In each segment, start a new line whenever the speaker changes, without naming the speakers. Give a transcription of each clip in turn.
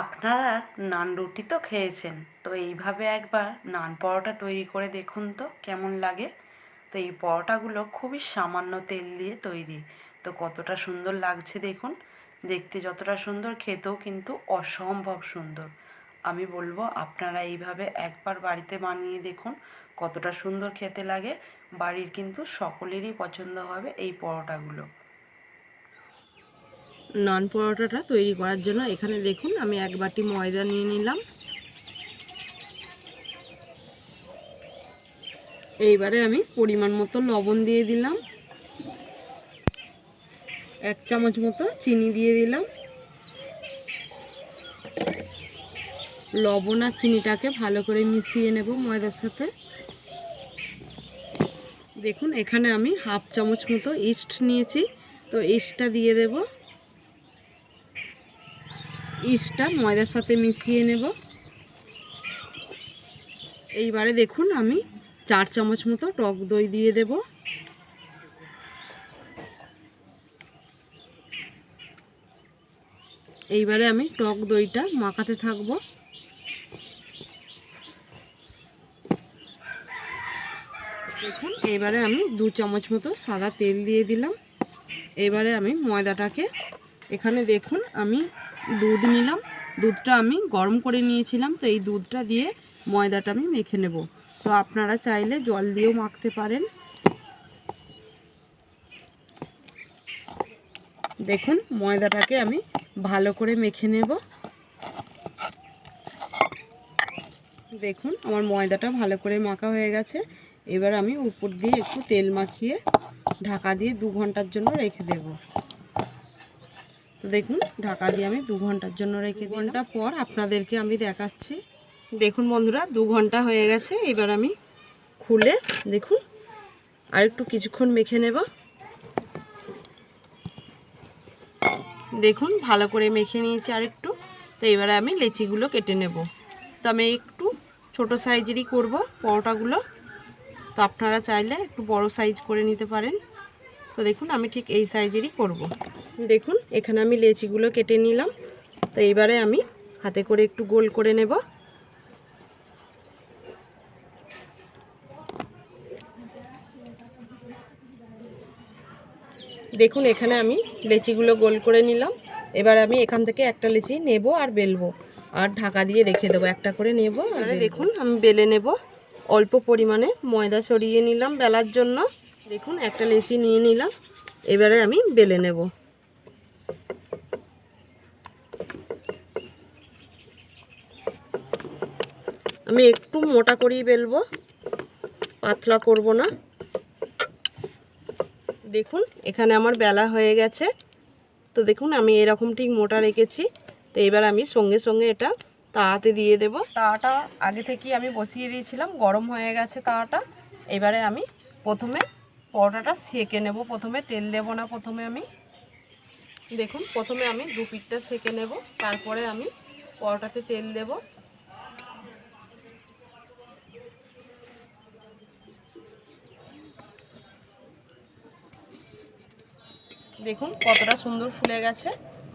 আপনারা নান রুটি তো খেয়েছেন, তো এইভাবে একবার নান পরোটা তৈরি করে দেখুন তো কেমন লাগে। তো এই পরোটাগুলো খুবই সামান্য তেল দিয়ে তৈরি, তো কতটা সুন্দর লাগছে দেখুন। দেখতে যতটা সুন্দর, খেতেও কিন্তু অসম্ভব সুন্দর। আমি বলব আপনারা এইভাবে একবার বাড়িতে বানিয়ে দেখুন কতটা সুন্দর খেতে লাগে। বাড়ির কিন্তু সকলেরই পছন্দ হবে এই পরোটাগুলো। নান পরোটাটা তৈরি করার জন্য এখানে দেখুন আমি এক বাটি ময়দা নিয়ে নিলাম। এইবারে আমি পরিমাণ মতো লবণ দিয়ে দিলাম। এক চামচ মতো চিনি দিয়ে দিলাম। লবণ আর চিনিটাকে ভালো করে মিশিয়ে নেব ময়দার সাথে। দেখুন এখানে আমি হাফ চামচ মতো ইস্ট নিয়েছি। তো ইস্টটা দিয়ে দেবো। ইস্টটা ময়দার সাথে মিশিয়ে নেব। এইবারে দেখুন আমি চার চামচ মতো টক দই দিয়ে দেব। এইবারে আমি টক দইটা মাখাতে থাকব। দেখুন এবারে আমি দু চামচ মতো সাদা তেল দিয়ে দিলাম। এবারে আমি ময়দাটাকে এখানে দেখুন, আমি দুধ নিলাম। দুধটা আমি গরম করে নিয়েছিলাম, তো এই দুধটা দিয়ে ময়দাটা আমি মেখে নেব। তো আপনারা চাইলে জল দিয়েও মাখতে পারেন। দেখুন, ময়দাটাকে আমি ভালো করে মেখে নেব। দেখুন, আমার ময়দাটা ভালো করে মাখা হয়ে গেছে। এবার আমি উপর দিয়ে একটু তেল মাখিয়ে ঢাকা দিয়ে দু ঘণ্টার জন্য রেখে দেবো। তো দেখুন, ঢাকা দিয়ে আমি দু ঘণ্টার জন্য রেখে ঘণ্টা পর আপনাদেরকে আমি দেখাচ্ছি। দেখুন বন্ধুরা, দু ঘণ্টা হয়ে গেছে, এবার আমি খুলে দেখুন আর একটু কিছুক্ষণ মেখে নেব। দেখুন, ভালো করে মেখে নিয়েছি আর একটু তো এবারে আমি লেচিগুলো কেটে নেব। তো আমি একটু ছোট সাইজেরই করব পরোটাগুলো। তো আপনারা চাইলে একটু বড় সাইজ করে নিতে পারেন। তো দেখুন আমি ঠিক এই সাইজেরই করব। দেখুন এখানে আমি লেচিগুলো কেটে নিলাম। তো এইবারে আমি হাতে করে একটু গোল করে নেব। দেখুন এখানে আমি লেচিগুলো গোল করে নিলাম। এবার আমি এখান থেকে একটা লেচি নেব আর বেলবো। আর ঢাকা দিয়ে রেখে দেবো একটা করে নেব আর দেখুন আমি বেলে নেব। অল্প পরিমাণে ময়দা সরিয়ে নিলাম বেলার জন্য। দেখুন, একটা লেচি নিয়ে নিলাম। এবারে আমি বেলে নেব। আমি একটু মোটা করেই বেলবো, পাতলা করব না। দেখুন, এখানে আমার বেলা হয়ে গেছে। তো দেখুন, আমি এরকম ঠিক মোটা রেখেছি। তো এবার আমি সঙ্গে সঙ্গে এটা তাওয়াতে দিয়ে দেব। তাওয়াটা আগে থেকেই আমি বসিয়ে দিয়েছিলাম, গরম হয়ে গেছে তাওয়াটা এবারে আমি প্রথমে পরোটাটা সেকে নেব। প্রথমে তেল দেব না প্রথমে আমি। দেখুন, প্রথমে আমি দু পিঠটা সেকে নেব, তারপরে আমি পরোটাতে তেল দেব। দেখুন, কতটা সুন্দর ফুলে গেছে।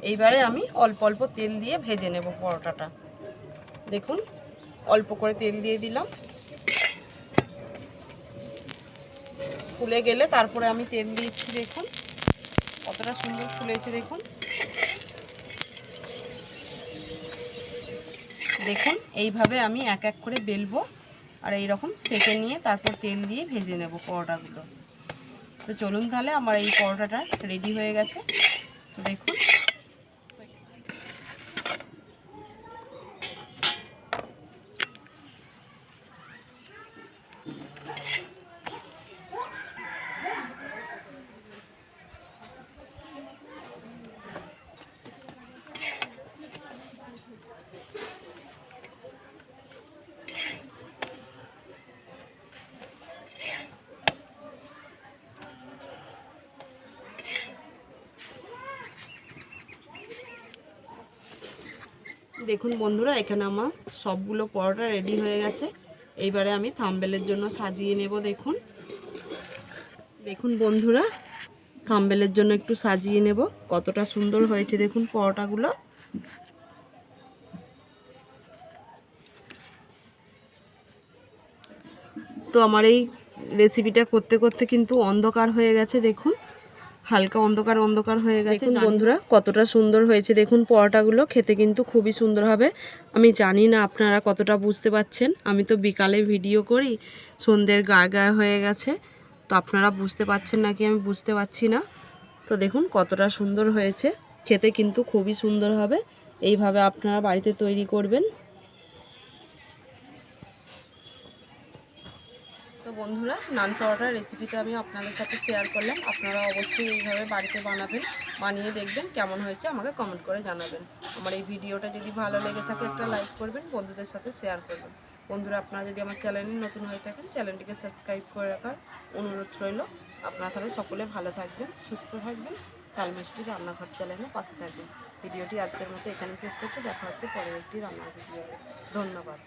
এইবারে আমি অল্প অল্প তেল দিয়ে ভেজে নেব পরোটাটা। দেখুন, অল্প করে তেল দিয়ে দিলাম। ফুলে গেলে তারপরে আমি তেল দিয়েছি দেখুন। কতটা সুন্দর ফুলেছে দেখুন। দেখুন, এইভাবে আমি এক এক করে বেলবো আর এই রকম সেকে নিয়ে তারপর তেল দিয়ে ভেজে নেব পরোটাগুলো। তো চলুন তাহলে, আমার এই পরোটাটা রেডি হয়ে গেছে। তো দেখুন। দেখুন বন্ধুরা, এখানে আমার সবগুলো পরোটা রেডি হয়ে গেছে। এইবারে আমি থাম্বেলের জন্য সাজিয়ে নেব, দেখুন। দেখুন বন্ধুরা, থাম্বেলের জন্য একটু সাজিয়ে নেব। কতটা সুন্দর হয়েছে, দেখুন পরোটাগুলো। তো আমার এই রেসিপিটা করতে করতে কিন্তু অন্ধকার হয়ে গেছে, দেখুন। হালকা অন্ধকার অন্ধকার হয়ে গেছে
দেখুন
বন্ধুরা কতটা সুন্দর হয়েছে। দেখুন পরোটাগুলো খেতে কিন্তু খুবই সুন্দর হবে। আমি জানি না আপনারা কতটা বুঝতে পাচ্ছেন আমি তো বিকালে ভিডিও করি সন্ধ্যের গা গায়ে হয়ে গেছে। তো আপনারা বুঝতে পাচ্ছেন নাকি আমি বুঝতে পারছি না? তো দেখুন কতটা সুন্দর হয়েছে। খেতে কিন্তু খুবই সুন্দর হবে। এইভাবে আপনারা বাড়িতে তৈরি করবেন। বন্ধুরা, নান পরোটার রেসিপিটা আমি আপনাদের সাথে শেয়ার করলাম। আপনারা অবশ্যই এইভাবে বাড়িতে বানাবেন, বানিয়ে দেখবেন কেমন হয়েছে, আমাকে কমেন্ট করে জানাবেন। আমার এই ভিডিওটা যদি ভালো লেগে থাকে, একটা লাইক করবেন, বন্ধুদের সাথে শেয়ার করবেন। বন্ধুরা, আপনারা যদি আমার চ্যানেলে নতুন হয়ে থাকেন চ্যানেলটিকে সাবস্ক্রাইব করে রাখার অনুরোধ রইল। আপনারা তাহলে সকলে ভালো থাকবেন, সুস্থ থাকবেন। চাল মিষ্টি রান্নাঘর চ্যানেলে পাশে থাকবেন। ভিডিওটি আজকের মতো এখানে শেষ করছি। দেখা হচ্ছে পরের একটি রান্নার ভিডিও ধন্যবাদ।